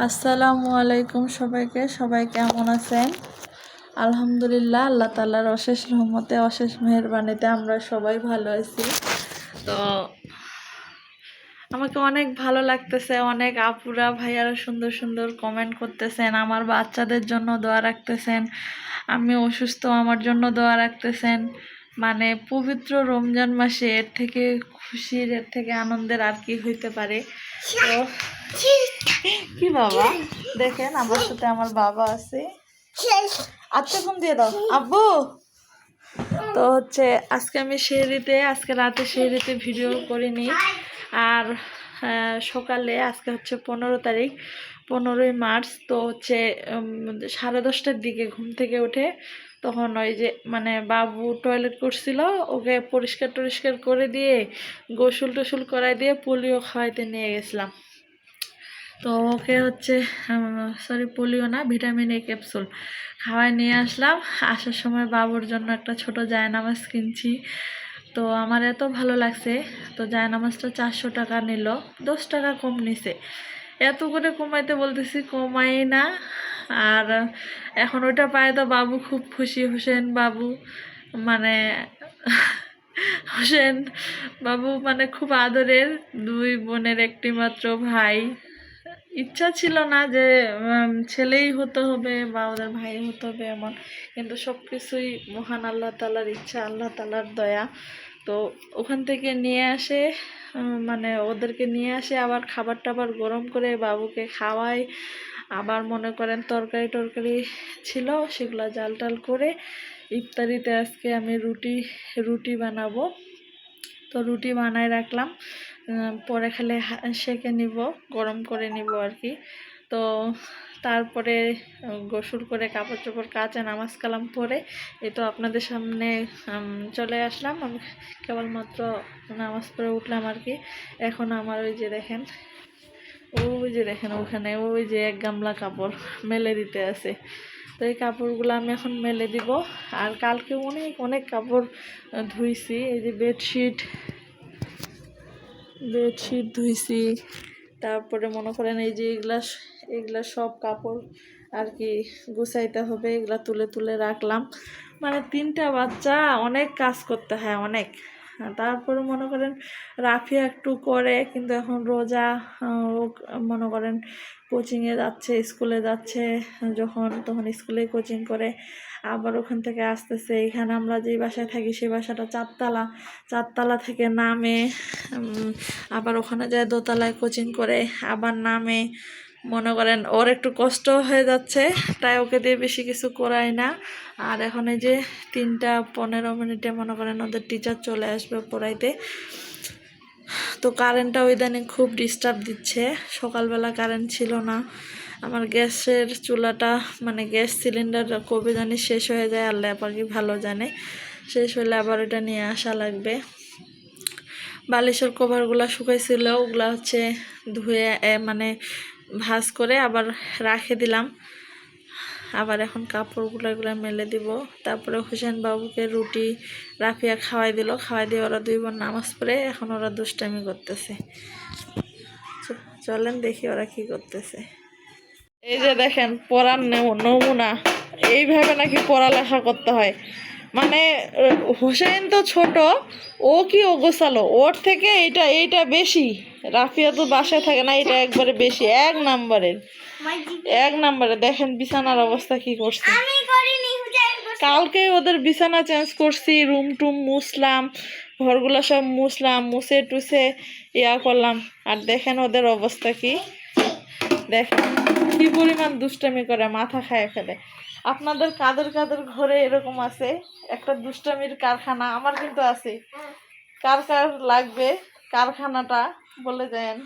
আসসালামু আলাইকুম সবাইকে। সবাই কেমন আছেন? আলহামদুলিল্লাহ, আল্লাহ তাল্লাহর অশেষ রহমতে, অশেষ মেহরবানিতে আমরা সবাই ভালো আছি। তো আমাকে অনেক ভালো লাগতেছে, অনেক আপুরা, ভাইয়ারা সুন্দর সুন্দর কমেন্ট করতেছেন, আমার বাচ্চাদের জন্য দোয়া রাখতেছেন, আমি অসুস্থ, আমার জন্য দোয়া রাখতেছেন। মানে পবিত্র রমজান মাসে এর থেকে খুশির, এর থেকে আনন্দের আর কি হইতে পারে? কি বাবা? দেখেন, আমার সাথে আমার বাবা আছে। আচ্ছা ফোন দিয়ে দাও। আব্বু! তো হচ্ছে, আজকে আমি শেরিতে আজকে রাতে শেরিতে ভিডিও করিনি। আর সকালে, আজকে হচ্ছে পনেরো তারিখ। পনেরোই মার্চ তো হচ্ছে সাড়ে দশটার দিকে ঘুম থেকে উঠে তখন ওই যে মানে বাবু টয়লেট করছিল, ওকে পরিষ্কার টরিষ্কার করে দিয়ে গোসল টসুল করাই দিয়ে পোলিও খাওয়াইতে নিয়ে গেছিলাম। তো ওকে হচ্ছে সরি পোলিও না ভিটামিন এ ক্যাপসুল খাওয়াই নিয়ে আসলাম। আসার সময় বাবুর জন্য একটা ছোট জায়নামাজ কিনছি। তো আমার এত ভালো লাগছে, তো জায়নামাজটা চারশো টাকা নিল, দশ টাকা কম নিছে। এত করে কমাইতে বলতেছি, কমাই না। আর এখন ওইটা পায় তো বাবু খুব খুশি, হোসেন বাবু মানে হোসেন বাবু মানে খুব আদরের দুই বোনের একটি মাত্র ভাই। ইচ্ছা ছিল না যে ছেলেই হতে হবে বা ওদের ভাই হতে হবে এমন। কিন্তু সব কিছুই মহান আল্লাহ তালার ইচ্ছা, আল্লাহ তালার দয়া। তো ওখান থেকে নিয়ে আসে মানে ওদেরকে নিয়ে আসে, আবার খাবার টাবার গরম করে বাবুকে খাওয়াই আবার মনে করেন তরকারি টরকারি ছিল, সেগুলো জাল টাল করে ইফতারিতে আজকে আমি রুটি রুটি বানাবো। তো রুটি বানায় রাখলাম। পরে খালি সেঁকে নিব, গরম করে নিব আর কি তো তারপরে গোসল করে কাপড় চোপড় কাচে, নামাজ কালাম পরে এই তো আপনাদের সামনে চলে আসলাম। আমি কেবলমাত্র নামাজ পড়ে উঠলাম আর কি এখন আমার ওই যে দেখেন, ওই যে দেখেন ওখানে, ওই যে এক গামলা কাপড় মেলে দিতে আছে। তো এই কাপড়গুলো আমি এখন মেলে দিব। আর কালকে অনেক অনেক কাপড় ধুইছি। এই যে বেডশিট বেডশিট ধুইছি তারপরে মনে করেন এই যে এগুলা এগুলা সব কাপড় আর কি গুছাইতে হবে, এগুলা তুলে তুলে রাখলাম। মানে তিনটা বাচ্চা, অনেক কাজ করতে হয়, অনেক। তারপরে মনে করেন রাফিয়া একটু করে, কিন্তু এখন রোজা ও মনে করেন কোচিংয়ে যাচ্ছে স্কুলে যাচ্ছে, যখন তখন স্কুলে কোচিং করে, আবার ওখান থেকে আসতেছে। এখানে আমরা যেই বাসায় থাকি সেই বাসাটা চারতলা চারতলা থেকে নামে আবার ওখানে যায় দোতলায় কোচিং করে, আবার নামে মনে করেন ওর একটু কষ্ট হয়ে যাচ্ছে, তাই ওকে দিয়ে বেশি কিছু করাই না। আর এখন এই যে তিনটা পনেরো মিনিটে মনে করেন ওদের টিচার চলে আসবে পড়াইতে। তো কারেন্টটা ইদানিং খুব ডিস্টার্ব দিচ্ছে। সকালবেলা কারেন্ট ছিল না। আমার গ্যাসের চুলাটা মানে গ্যাস সিলিন্ডার কবে জানি শেষ হয়ে যায়, আল্লাহ কি ভালো জানে। শেষ হলে আবার এটা নিয়ে আসা লাগবে। বালিশের কভারগুলো শুকাইছিল, ওগুলা হচ্ছে ধুয়ে মানে ভাঁজ করে আবার রাখে দিলাম। আবার এখন কাপড়গুলো এগুলো মেলে দিব। তারপরে হোসেন বাবুকে রুটি, রাফিয়া খাওয়াই দিল। খাওয়াই দিয়ে ওরা দুই বোন নামাজ পড়ে এখন ওরা দুষ্টামি করতেছে। চলেন দেখি ওরা কি করতেছে। এই যে দেখেন, পড়ার নেম- নমুনা। এইভাবে নাকি পড়ালেখা করতে হয়। মানে হোসেন তো ছোট, ও কি অগোছালো? ওর থেকে এইটা এইটা বেশি। রাফিয়া তো বাসায় থাকে না এটা একবারে বেশি এক নাম্বারের। এক নাম্বারে দেখেন বিছানার অবস্থা কি করছে। কালকে ওদের বিছানা চেঞ্জ করছি রুম টুম মুছলাম ঘরগুলো সব মুছলাম মুছে টুছে ইয়া করলাম। আর দেখেন ওদের অবস্থা কি? দেখেন কি পরিমাণ দুষ্টামি করে মাথা খায় ফেলে। আপনাদের কাদের কাদের ঘরে এরকম আছে? একটা দুষ্টামির কারখানা আমার কিন্তু আছে। কার কার লাগবে কারখানাটা? বলে দেন।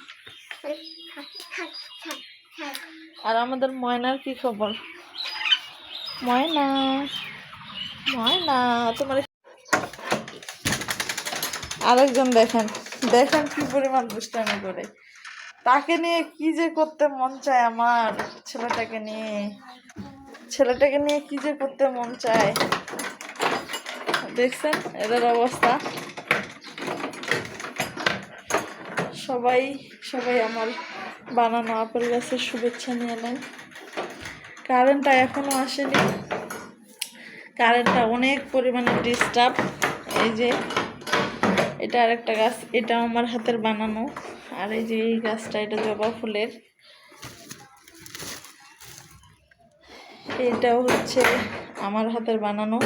আর আমাদের ময়নার কি খবর? ময়না ময়না, তোমার আরেকজন দেখেন দেখেন কি পরিমাণ দুষ্টামি করে। তাকে নিয়ে কি যে করতে মন চায় আমার ছেলেটাকে নিয়ে। ছেলেটাকে নিয়ে কি যে করতে মন চায়। দেখছেন, এদের অবস্থা। সবাই সবাই আমার বানানো আপেল গাছের শুভেচ্ছা নিয়ে নেন কারেন্টটা এখনও আসেনি। কারেন্টটা অনেক পরিমাণে ডিস্টার্ব এই যে, এটা আরেকটা গাছ, এটা আমার হাতের বানানো। আর এই যে, এই গাছটা, এটা জবা ফুলের। এইটাও হচ্ছে আমার হাতের বানানো।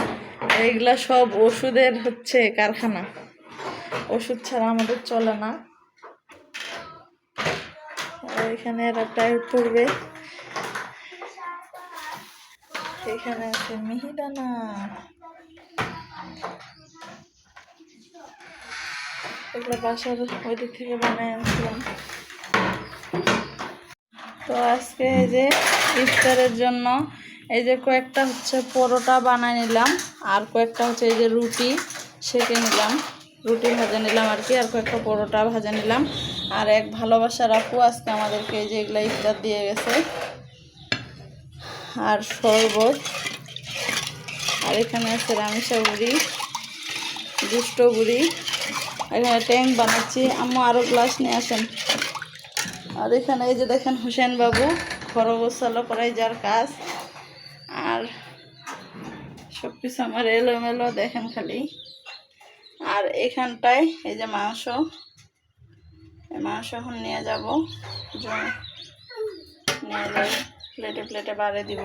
এইগুলা সব ওষুধের হচ্ছে কারখানা। ওষুধ ছাড়া আমাদের চলে না। আর এখানে এরা টাইপ করবে এখানে আছে মিহিদানা। এগুলো বাসার ওই দিক থেকে বানায় আনছিলাম। তো আজকে এই যে ইফতারের জন্য এই যে কয়েকটা হচ্ছে পরোটা বানায় নিলাম, আর কয়েকটা হচ্ছে এই যে রুটি সেঁকে নিলাম। রুটি ভাজা নিলাম আর কি, আর কয়েকটা পরোটা ভাজা নিলাম। আর এক ভালোবাসার আপু আজকে আমাদেরকে যে এগুলা ইফতার দিয়ে গেছে। আর শরবত। আর এখানে আছে রামিসা বুড়ি দুষ্ট বুড়ি এখানে ট্যাঙ্ক বানাচ্ছি। আম্মু আরও গ্লাস নিয়ে আসেন। আর এখানে এই যে দেখেন হোসেন বাবু, খরগোশালো করাই যার কাজ। আর সব কিছু আমার এলোমেলো দেখেন খালি। আর এখানটায় এই যে মাংস। মাংস এখন নিয়ে যাব। নিয়ে যাই প্লেটে প্লেটে বাড়ে দিব।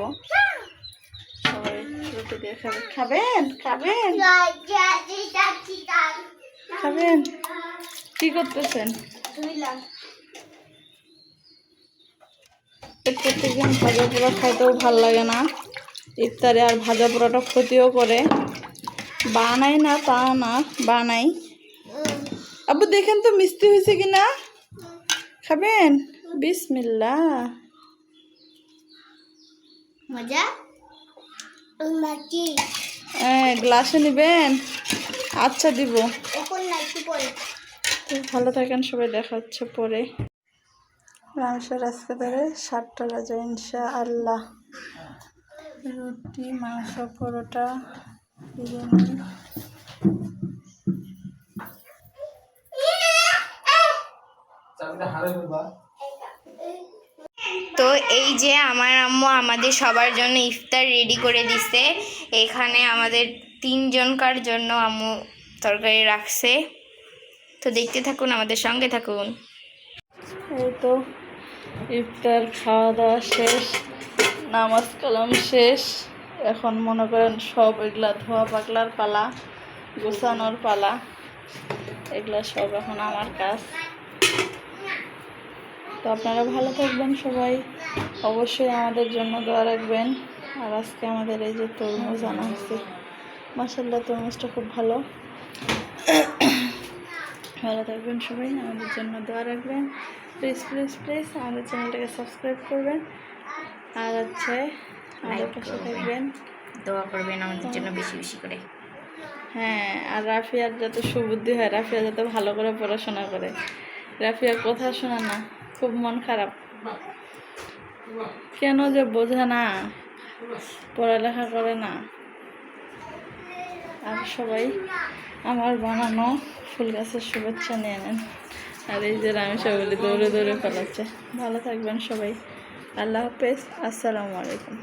সবাই রুটি দিয়ে খাবে। খাবেন? খাবেন? খাবেন? কি করতেছেন? প্রত্যেকদিন ভাজা পোড়া খাইতেও ভালো লাগে না। ইফতারে আর ভাজা পোড়াটা ক্ষতিও করে। বানাই না, তা না, বানাই। আবু দেখেন তো মিষ্টি হয়েছে কি না খাবেন? বিসমিল্লা মজা? হ্যাঁ গ্লাসে নেবেন। আচ্ছা দিব। ভালো থাকেন সবাই দেখা হচ্ছে পরে। মাংসের আজকে ধরে সাতটা বাজে ইনশা আল্লাহ রুটি মাংস পরোটা বিরিয়ানি। তো এই যে আমার আম্মু আমাদের সবার জন্য ইফতার রেডি করে দিছে এখানে আমাদের তিনজনকার জন্য আম্মু তরকারি রাখছে। তো দেখতে থাকুন আমাদের সঙ্গে থাকুন। এই তো ইফতার খাওয়া দাওয়া শেষ নামাজ কালাম শেষ। এখন মনে করেন সব এগুলা ধোয়া পাকলার পালা গোছানোর পালা এগুলা সব এখন আমার কাজ। তো আপনারা ভালো থাকবেন সবাই। অবশ্যই আমাদের জন্য দোয়া রাখবেন। আর আজকে আমাদের এই যে তরমুজ আনা হচ্ছে মাসাল্লাহ তরমুজটা খুব ভালো। ভালো থাকবেন সবাই আমাদের জন্য দোয়া রাখবেন। প্লিজ প্লিজ প্লিজ আমাদের চ্যানেলটাকে সাবস্ক্রাইব করবেন। আর হচ্ছে আমাদের পাশে থাকবেন। দোয়া করবেন আমাদের জন্য বেশি বেশি করে। হ্যাঁ আর রাফিয়ার যাতে সুবুদ্ধি হয় রাফিয়া যাতে ভালো করে পড়াশোনা করে। রাফিয়ার কথা শোনা না। খুব মন খারাপ। কেন যে বোঝে না, পড়ালেখা করে না। আর সবাই আমার বানানো ফুল গাছের শুভেচ্ছা নিয়ে নেন। আর এই যে আমি সবাই দৌড়ে দৌড়ে ফেলাচ্ছে ভালো থাকবেন সবাই। আল্লাহ হাফেজ। আসসালামু আলাইকুম।